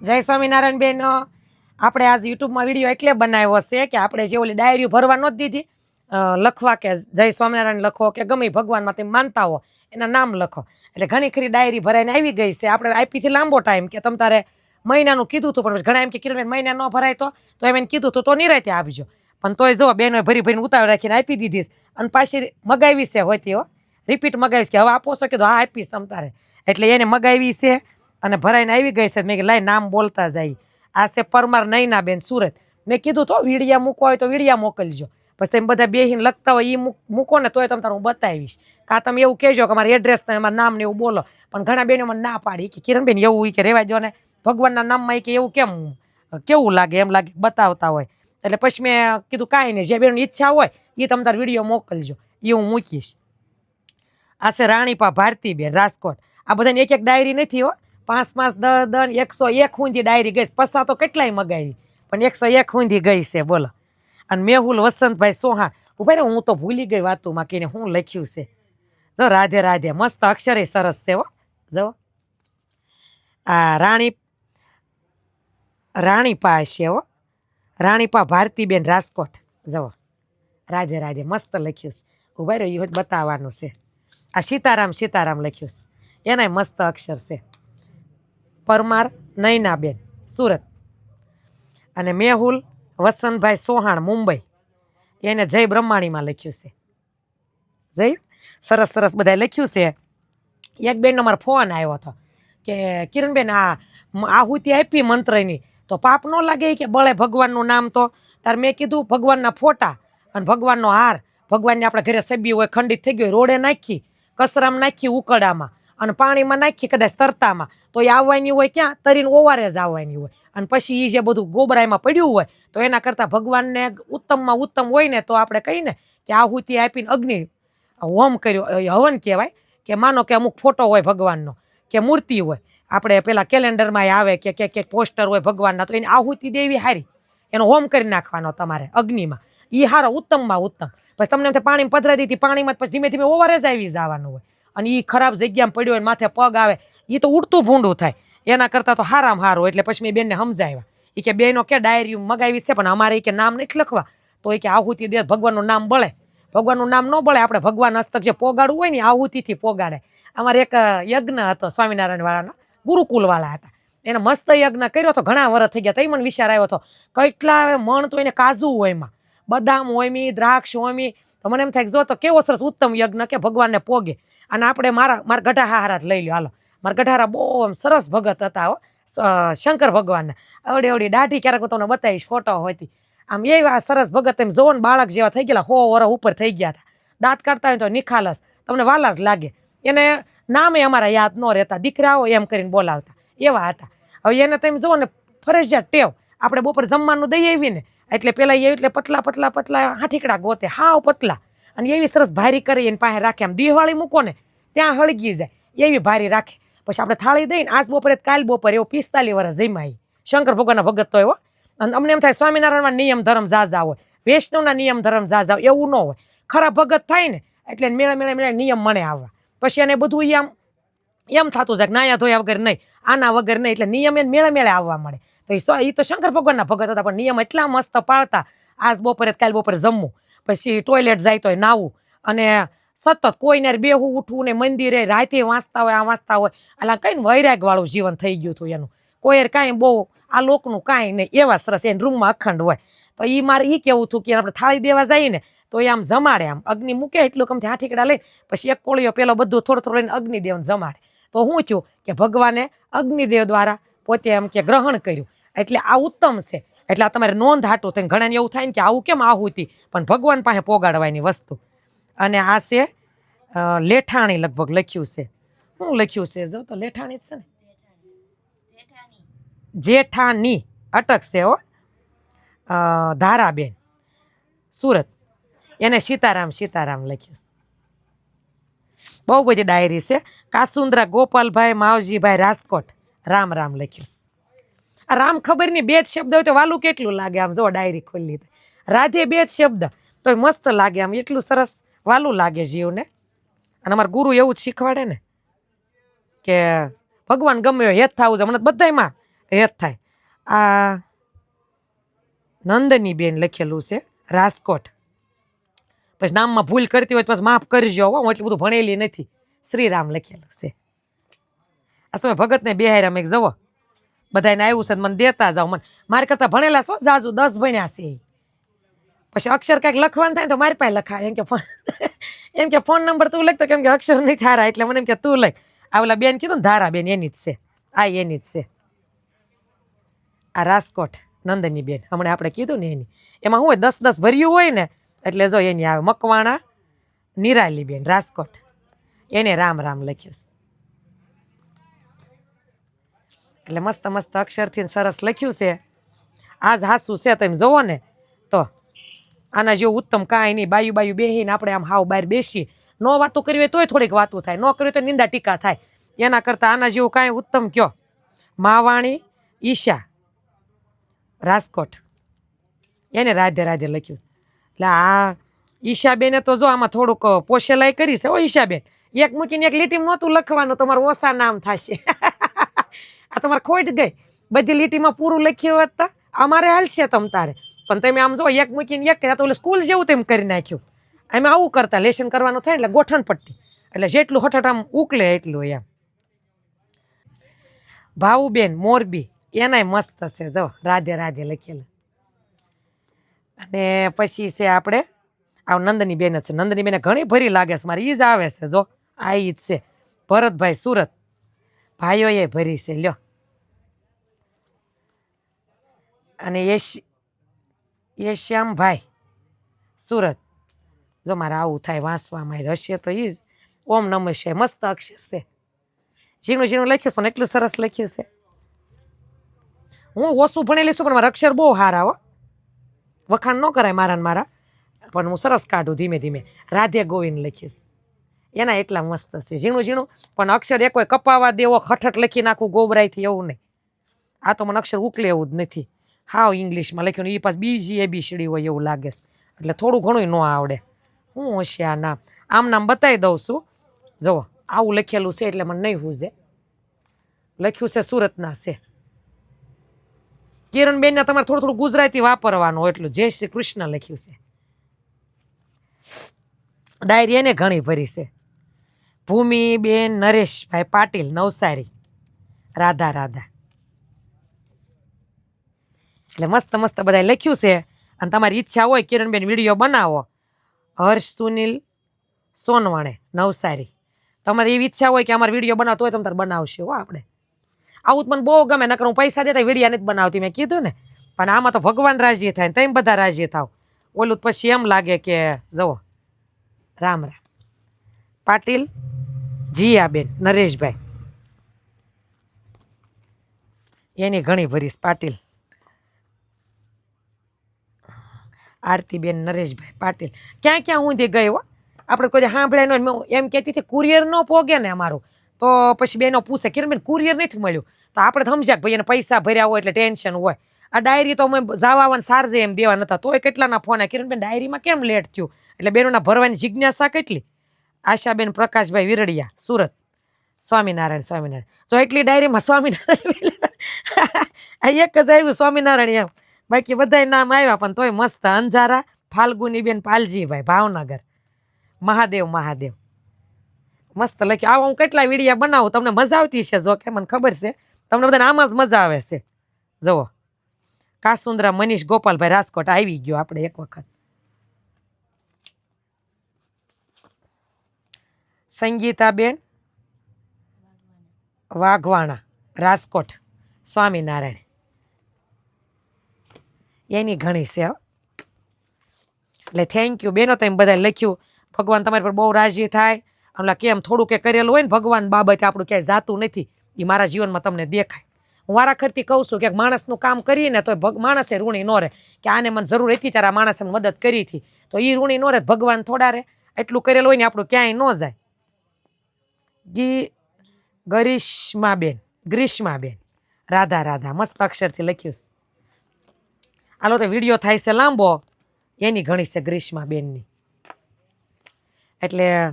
જય સ્વામિનારાયણ બેન આપણે આજ યુટ્યુબમાં વીડિયો એટલે બનાવ્યો છે કે આપણે જે ઓલી ડાયરીઓ ભરવા નહોતી દીધી લખવા કે જય સ્વામિનારાયણ લખો કે ગમે ભગવાનમાં તમે માનતા હો, એના નામ લખો. એટલે ઘણી ખરી ડાયરી ભરાઈને આવી ગઈ છે. આપણે આઈપીથી લાંબો ટાઈમ કે તમ તારે મહિનાનું કીધું હતું પણ ઘણા એમ કે કિરણબેન મહિના ન ભરાય તો તો એમ એને કીધું હતું તો નિરાતે આપજો. પણ તોય જો બેનોએ ભરી ભરીને ઉતાવળ રાખીને આપી દીધી અને પાછી મગાવી છે હોતી હો. રિપીટ મગાવીશ કે હવે આપો છો કીધું હા આપીશ તમ તારે. એટલે એને મગાવી છે. અને ભરાઈને આવી ગઈ છે. મેં લાઈ નામ બોલતા જાય. આ છે પરમાર નૈના બેન સુરત. મેં કીધું તો વીડિયા મૂકવા હોય તો વીડિયા મોકલજો. પછી તમે બધા બેહીને લખતા હોય એ મૂકો ને તોય તમે તારું બતાવીશ. કાં તમે એવું કહેજો કે અમારે એડ્રેસ ને, અમારું નામ ને એવું બોલો. પણ ઘણા બેનો મને ના પાડી. કે કિરણબેન એવું હોય કે રહેવા દો ને. ભગવાનના નામમાં કે એવું કેમ? કેવું લાગે? એમ લાગે બતાવતા હોય. એટલે પછી મેં કીધું, કાંઈ નહીં, જે બેનની ઈચ્છા હોય એ તમે તાર વીડિયો મોકલજો. એ હું મૂકીશ. આ છે રાણીપા ભારતીબેન, રાજકોટ. આ બધાની એક એક ડાયરી નથી હો. પાંચ પાંચ દસ દસ એકસો એક હુંધી ડાયરી ગઈ છે. પસ્સા તો કેટલાય મગાવી પણ એકસો એક હુંધી ગઈ છે, બોલો. અને મેહુલ વસંતભાઈ સોહાણ. ઊભા રે હું તો ભૂલી ગઈ વાતુમાં કે હું લખ્યું છે. જો રાધે રાધે, મસ્ત અક્ષરે સરસ છે હો. જો. આ રાણી, રાણીપા છે હો. રાણીપા ભારતીબેન રાજકોટ. જવો રાધે રાધે, મસ્ત લખ્યું છે. ઊભા રહ્યો એ બતાવવાનું છે. આ સીતારામ સીતારામ લખ્યું છે. એનાય મસ્ત અક્ષર છે. પરમાર નૈનાબેન, સુરત. અને મેહુલ વસંતભાઈ સોહાણ, મુંબઈ. એને જય બ્રહ્માણીમાં લખ્યું છે. જય? સરસ સરસ બધાએ લખ્યું છે. એક બેનનો મારો ફોન આવ્યો હતો કે, કિરણબેન, આ આહુતિ આપી મંત્રની. તો પાપ ન લાગે કે બળે ભગવાનનું નામ તો? તારે મેં કીધું, ભગવાનના ફોટા અને ભગવાનનો હાર. ભગવાનને આપણે ઘરે સબી હોય, ખંડિત થઈ ગયો રોડે નાખી, કસરામ નાખી ઉકળામાં અને પાણીમાં નાખી કદાચ તરતામાં. તો એ આવવાની હોય ક્યાં? તરીને ઓવારે જ આવવાની હોય. અને પછી એ જે બધું ગોબરાઈમાં પડ્યું હોય, તો એના કરતાં ભગવાનને ઉત્તમમાં ઉત્તમ હોય ને તો આપણે કહીને કે આહુતિ આપીને અગ્નિ હોમ કર્યો. હવન કહેવાય કે માનો કે અમુક ફોટો હોય ભગવાનનો, કે મૂર્તિ હોય. આપણે પેલા કેલેન્ડરમાં આવે કે કે કે પોસ્ટર હોય ભગવાનના, તો એની આહુતિ દેવી હારી. એનો હોમ કરી નાખવાનો તમારે અગ્નિમાં. એ હારો ઉત્તમમાં ઉત્તમ. પછી તમને એમ પાણીમાં પધરાઈ દીધી, પાણીમાં પછી ધીમે ધીમે ઓવરે જ આવી જવાનું હોય. અને એ ખરાબ જગ્યામાં પડ્યો હોય માથે પગ આવે એ તો ઉડતું ભૂંડું થાય. એના કરતાં તો હારામ હારું, એટલે પછી મેં બેનને સમજાવ્યા. એ કે બેનો કે ડાયરી મગાવી છે, પણ અમારે એ કે નામ નથી લખવા. તો એ કે આહુતિ દે, ભગવાનનું નામ બળે. ભગવાનનું નામ ન બળે, આપણે ભગવાન હસ્તક જે પોગાડવું હોય ને આહુતિથી પોગાડે. અમારે એક યજ્ઞ હતો સ્વામિનારાયણવાળાના, ગુરુકુલવાળા હતા. એને મસ્ત યજ્ઞ કર્યો હતો, ઘણા વર્ષ થઈ ગયા તઈ મને વિચાર આવ્યો હતો, કેટલા મણ તો એને કાજુ હોય એમાં. બદામ હોય મી દ્રાક્ષ હોય મી તો મને એમ થાય જો તો કેવો સરસ ઉત્તમ યજ્ઞ કે ભગવાનને પોગે. અને આપણે મારા મારા ગઢા હારા જ લઈ લ્યો. હાલો. મારા ગઢારા બહુ આમ સરસ ભગત હતા હો. શંકર ભગવાનના. અવડી અવડી દાઢી ક્યારેક હું તમને બતાવીશ ફોટો હોતી આમ એવા સરસ ભગત એમ જોવો ને બાળક જેવા થઈ ગયેલા હો વરસ ઉપર થઈ ગયા હતા. દાંત કાઢતા હોય તો નિખાલસ. તમને વાલા જ લાગે. એને નામે અમારા યાદ ન રહેતા. દીકરાઓ એમ કરીને બોલાવતા. એવા હતા. હવે એને તમે જુઓ ને ફરજિયાત ટેવ. આપણે બપોર જમવાનું દઈ આવી ને એટલે પેલા એવી એટલે પતલા પતલા પતલા હાથીકડા ગોતે, હાવ પતલા. અને એવી સરસ ભારી કરી એની પાસે રાખે. આમ દિવાળી મૂકો ને, ત્યાં હળગી જાય. એવી ભારી રાખે. પછી આપણે થાળી દઈને આજ બપોરે કાલ બપોરે એવો પિસ્તાલીસ વર્ષ જમ્યા શંકર ભગવાનના ભગત તો એવો. અને અમને એમ થાય સ્વામિનારાયણમાં નિયમ, ધર્મ, ઝાઝા હોય. વૈષ્ણવના નિયમ, ધર્મ, ઝાઝા હોય. એવું ન હોય. ખરા ભગત થાય ને, એટલે મેળે મેળે મેળે નિયમ મને આવવા. પછી એને બધું એમ એમ થતું જાય નાયા ધોયા વગર નહીં, આના વગર નહીં. એટલે નિયમ એને મેળે મેળે આવવા મળે. તો એ ઈ તો શંકર ભગવાનના ભગત હતા, પણ નિયમ એટલા મસ્ત પાળતા. આજ બપોરે કાલ બપોરે જમવું, પછી ટોયલેટ જાય તો નાવું અને સતત કોઈને બેહું, ઉઠવું ને મંદિરે રાતે વાંચતા હોય, આ વાંચતા હોય. એટલે કંઈ વૈરાગવાળું જીવન થઈ ગયું હતું એનું. કોઈ કાંઈ બહુ આ લોકનું કાંઈ નહીં, એવા સરસ એને રૂમમાં અખંડ હોય. તો એ મારે એ કેવું હતું કે આપણે થાળી દેવા જઈએ ને, તો એ આમ જમાડે આમ. અગ્નિ મૂકે એટલું કમથી હાથીકડા લઈ, પછી એક કોળીઓ પેલો બધું થોડો થોડો લઈને અગ્નિદેવને જમાડે. તો હું થયું કે ભગવાને અગ્નિદેવ દ્વારા પોતે એમ કે ગ્રહણ કર્યું. એટલે આ ઉત્તમ છે. એટલે આ તમારે નોંધ હાટું થઈને, ઘણાને એવું થાય ને કે આવું કેમ આહુતિ પણ ભગવાન પાસે પોગાડવાની વસ્તુ. અને આ છે લેઠાણી લગભગ લખ્યું છે. શું લખ્યું છે? જો તો લેઠાણી જ છે ને? જેઠાની અટક છે હો. ધારાબેન. સુરત. એને સીતારામ સીતારામ લખ્યું બહુ બધી ડાયરી છે. કાસુંદ્રા ગોપાલભાઈ, માવજીભાઈ રાજકોટ. રામ રામ લખ્યું આ રામ ખબર નહીં બે જ શબ્દ હોય તો વાલું કેટલું લાગે આમ જો ડાયરી ખોલી રાધે બે જ શબ્દ તો મસ્ત લાગે આમ, એટલું સરસ વાલું લાગે જીવને. અને અમારા ગુરુ એવું જ શીખવાડે ને કે ભગવાન ગમે હેત થવું છે મને બધાયમાં હેત થાય. આ નંદની બેન લખેલું છે, રાજકોટ. પછી નામમાં ભૂલ કરતી હોય તો પછી માફ કરજો હું એટલું બધું ભણેલી નથી. શ્રીરામ લખેલું છે. આ તમે ભગતને બિહાર અમે જવો. બધાને આવ્યું છે મને દેતા જાઓ મને. મારે કરતાં ભણેલા શું જાજુ દસ ભણ્યા છે. પછી અક્ષર કાંઈક લખવાનું થાય તો મારી પાસે લખાય. એમ કે ફોન એમ કે ફોન નંબર તું લખતો કેમ કે અક્ષર નહીં થારા એટલે મને એમ કે તું લખ. આ ઓલા બેન કીધું ને ધારા બેન, એની જ છે. આ એની જ છે. આ રાજકોટ નંદની બેન. હમણાં આપણે કીધું ને એની. એમાં હોય? દસ દસ ભર્યું હોય ને એટલે જો એની આવે. મકવાણા, નિરાલી બેન, રાજકોટ. એને રામ રામ લખ્યું છે. એટલે મસ્ત મસ્ત અક્ષરથી સરસ લખ્યું છે. આજ હાસું છે તમે જુઓ ને તો આના જેવું ઉત્તમ કાંઈ નહીં. બાયું બાયું બેહીને આપણે આમ હાવ બહાર બેસી નો વાતો કરવી હોય તોય થોડીક વાતો થાય. ન કરવી તો નિંદા ટીકા થાય. એના કરતાં આના જેવું કાંઈ ઉત્તમ કયો? માવાણી, ઈશા, રાજકોટ. એને રાધે રાધે લખ્યું. એટલે આ ઈશાબેને તો જો આમાં થોડુંક પોશેલાઈ કરી છે. ઓ ઈશાબેન, એક મૂકીને એક લીટી નહોતું લખવાનું. તમારું ઓછા નામ થશે. આ તમારે ખોટ ગઈ. બધી લીટીમાં પૂરું લખ્યું હોત અમારે હાલશે તમ તારે. પણ તમે આમ જો એક મૂકીને એક કર્યા તો ઓલે સ્કૂલ જેવું તેમ કરી નાખ્યું. અમે આવું કરતા, લેશન કરવાનું થાય એટલે ગોઠણ પટ્ટી. એટલે જેટલું હઠાટ આમ ઉકલે એટલું એમ. ભાવુબેન મોરબી, એનાય મસ્ત છે જો, રાધે રાધે લખેલું. અને પછી છે આપણે, આ નંદની બેન છે. નંદની બેને ઘણી ભરી લાગે છે. મારે ઈ જ આવે છે જો. આ ઈ જ છે. ભરતભાઈ સુરત. ભાઈઓએ ભરી છે, લ્યો. અને એ શ્યામભાઈ સુરત. જો મારે આવું થાય વાંચવામાં હશે તો એ જ. ઓમ નમઃ છે, મસ્ત અક્ષર છે. ઝીણું ઝીણું લખ્યું પણ એટલું સરસ લખ્યું છે. હું ઓછું ભણેલી છું, પણ મારા અક્ષર બહુ સારા, હો. વખાણ ન કરાય મારા મારા. પણ હું સરસ કાઢું ધીમે ધીમે. રાધે ગોવિંદ લખ્યું છે. એના એટલા મસ્ત છે. ઝીણું ઝીણું. પણ અક્ષર એક કોઈ કપાવા દેવો, ખઠઠ લખી નાખું ગોબરાઈથી એવું નહીં. આ તો મને અક્ષર ઉકલે એવું જ નથી. હાવ ઇંગ્લિશમાં લખ્યું એ પાસ બીજી એબીસીડી હોય એવું લાગે છે. એટલે થોડું ઘણું ન આવડે. હું હશે આ નામ આમ નામ બતાવી દઉં છું. જુઓ આવું લખેલું છે એટલે મને નહીં હુજે. લખ્યું છે સુરતના છે. કિરણબેનને તમારે થોડું થોડું ગુજરાતી વાપરવાનું એટલું. જય શ્રી કૃષ્ણ લખ્યું છે. ડાયરી એને ઘણી ભરી છે. ભૂમિબેન નરેશભાઈ પાટીલ, નવસારી. રાધા રાધા. એટલે મસ્ત મસ્ત બધાય લખ્યું છે. અને તમારી ઈચ્છા હોય કિરણબેન વીડિયો બનાવો. હર્ષ, સુનિલ, સોનવાણે, નવસારી. તમારી એવી ઈચ્છા હોય કે અમારે વીડિયો બનાવતો હોય તમે તાર બનાવશે હો આપણે. આવું મને બહુ ગમે, નકર હું પૈસા દેતા વિડીયા નથી બનાવતી, મેં કીધું ને. પણ આમાં તો ભગવાન રાજી થાય ને તેમ બધા રાજી થાવ. ઓલું પછી એમ લાગે કે જવો રામ રામ. પાટીલ જીયાબેન, નરેશભાઈ. એની ઘણી ભરીશ પાટીલ. આરતીબેન, નરેશભાઈ, પાટીલ. ક્યાં ક્યાં હું ગઈ હો? આપણે કોઈ સાંભળ્યા ન એમ કહેતી હતી, કુરિયર ન પોગે ને અમારું. તો પછી બેનો પૂછે કિરણબેન કુરિયર નથી મળ્યું? તો આપણે સમજ્યા કે ભાઈ એને પૈસા ભર્યા હોય એટલે ટેન્શન હોય. આ ડાયરી તો અમે જવાવાને સારજે એમ દેવા નતા. તોય કેટલાના ફોન આવ્યા કિરણબેન ડાયરીમાં કેમ લેટ થયું? એટલે બેનોના ભરવાની જિજ્ઞાસા કેટલી? આશાબેન પ્રકાશભાઈ વિરડિયા, સુરત. સ્વામિનારાયણ સ્વામિનારાયણ. જો એટલી ડાયરીમાં સ્વામિનારાયણ એક જ આવ્યું સ્વામિનારાયણ એમ. બાકી બધાય નામ આવ્યા, પણ તોય મસ્ત અંજારા, ફાલ્ગુનીબેન પાલજીભાઈ, ભાવનગર. મહાદેવ મહાદેવ. મસ્ત લખ્યું. આવા હું કેટલા વિડીયા બનાવું, તમને મજા આવતી છે જો કે, મને ખબર છે. તમને બધાને આમાં જ મજા આવે છે. જુઓ. કાસુંદરા મનીષ ગોપાલભાઈ રાજકોટ આવી ગયો આપણે એક વખત. સંગીતાબેન વાઘવાણા, રાજકોટ, સ્વામિનારાયણ. એની ઘણી છે એટલે થેન્ક યુ બેનો તમે બધાએ લખ્યું, ભગવાન તમારી પર બહુ રાજી થાય. એટલે કેમ થોડું કે કરેલું હોય ને ભગવાન બાબતે આપણું ક્યાંય જાતું નથી એ મારા જીવનમાં તમને દેખાય. હું વારાખરથી કહું છું કે માણસનું કામ કરીને તો માણસે ઋણી ન રહે. કે આને મને જરૂર હતી ત્યારે આ માણસે મદદ કરી હતી. તો એ ઋણી ન રહે, ભગવાન થોડા રહે. એટલું કરેલું હોય ને આપણું ક્યાંય ન જાય. ગી, ગરીશમાબેન, ગ્રીષ્માબેન. રાધા રાધા, મસ્ત અક્ષરથી લખ્યું આલો તો વીડિયો થાય છે લાંબો. એની ઘણી છે ગ્રીષ્માબેનની. એટલે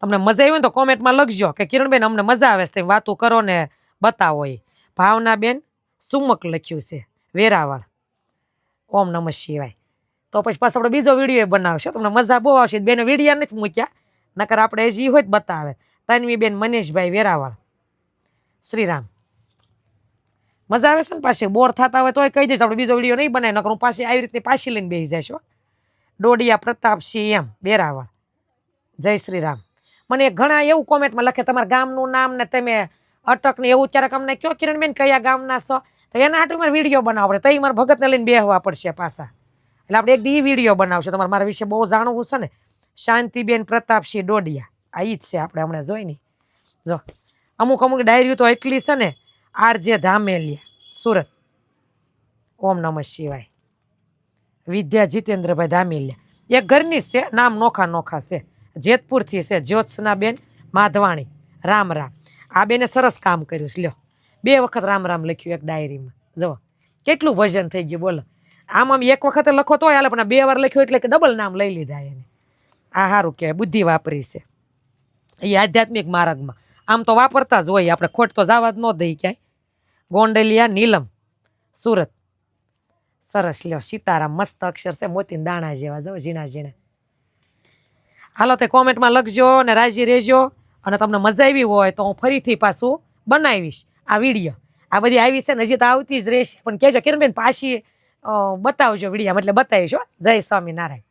તમને મજા આવી ને તો કોમેન્ટમાં લખજો કે કિરણબેન અમને મજા આવે છે વાતો કરો ને બતાવો એ. ભાવનાબેન સુમક લખ્યું છે, વેરાવળ. ઓમ નમઃ શિવાય. તો પછી પાછો આપણે બીજો વીડિયો બનાવશો. તમને મજા બહુ આવશે. બેને વિડીયા નથી મૂક્યા. નકર આપણે જે હોય બતાવે. તન્વી મનેશભાઈ વેરાવળ. શ્રીરામ. મજા આવે છે ને પાછી? બોર થતા હોય તોય કહી દઈશ આપણે બીજો વીડિયો નહીં બનાવી નકર હું પાછી આવી રીતે પાછી લઈને બેસી જઈશ ડોડિયા પ્રતાપસિંહ એમ, વેરાવળ. જય શ્રી રામ મને ઘણા એવું કોમેન્ટમાં લખે, તમારા ગામનું નામ ને તમે અટક ને એવું ક્યારેક અમને કયો કિરણબેન કયા ગામના છો? તો એના હાટું મારે વીડિયો બનાવવો પડે તઈ મારા ભગતને લઈને બેહવા પડશે પાછા. એટલે આપણે એક દી વીડિયો બનાવશું. તમારે મારા વિશે બહુ જાણવું છે ને? શાંતિબેન પ્રતાપસિંહ ડોડિયા. આ ઈ જ છે આપણે હમણાં જોઈ ને. જો, અમુક અમુક ડાયરીઓ તો એટલી છે ને. આરજે ધામેલિયા, સુરત. ઓમ નમઃ શિવાય. વિદ્યા જીતેન્દ્રભાઈ ધામેલિયા. એક ઘરની છે, નામ નોખા નોખા છે. જેતપુરથી છે, જ્યોત્સનાબેન માધવાણી. રામ રામ. આ બેને સરસ કામ કર્યું છે. લ્યો. બે વખત રામ રામ લખ્યું એક ડાયરીમાં. જુઓ કેટલું ભજન થઈ ગયું, બોલો. આમ આમ એક વખતે લખો તો હાલે, પણ બે વાર લખ્યું એટલે કે ડબલ નામ લઈ લીધા એને. આ સારું કહેવાય, બુદ્ધિ વાપરી છે. એ આધ્યાત્મિક માર્ગમાં. આમ તો વાપરતા જ હોય, આપણે ખોટ તો જવા જ ન દઈ ક્યાંય. ગોંડલિયા, નીલમ, સુરત. સરસ લ્યો સીતારામ મસ્ત અક્ષર છે, મોતીના દાણા જેવા, જો ઝીણા ઝીણા. હાલો, તે કોમેન્ટમાં લખજો અને રાજી રહેજો. અને તમને મજા આવી હોય તો હું ફરીથી પાછું બનાવીશ આ વીડિયો. આ બધી આવી છે હજી તો આવતી જ રહેશે. પણ કહેજો, કિરણબેન, પાછી બતાવજો વીડિયો એટલે બતાવીશ જય સ્વામિનારાયણ.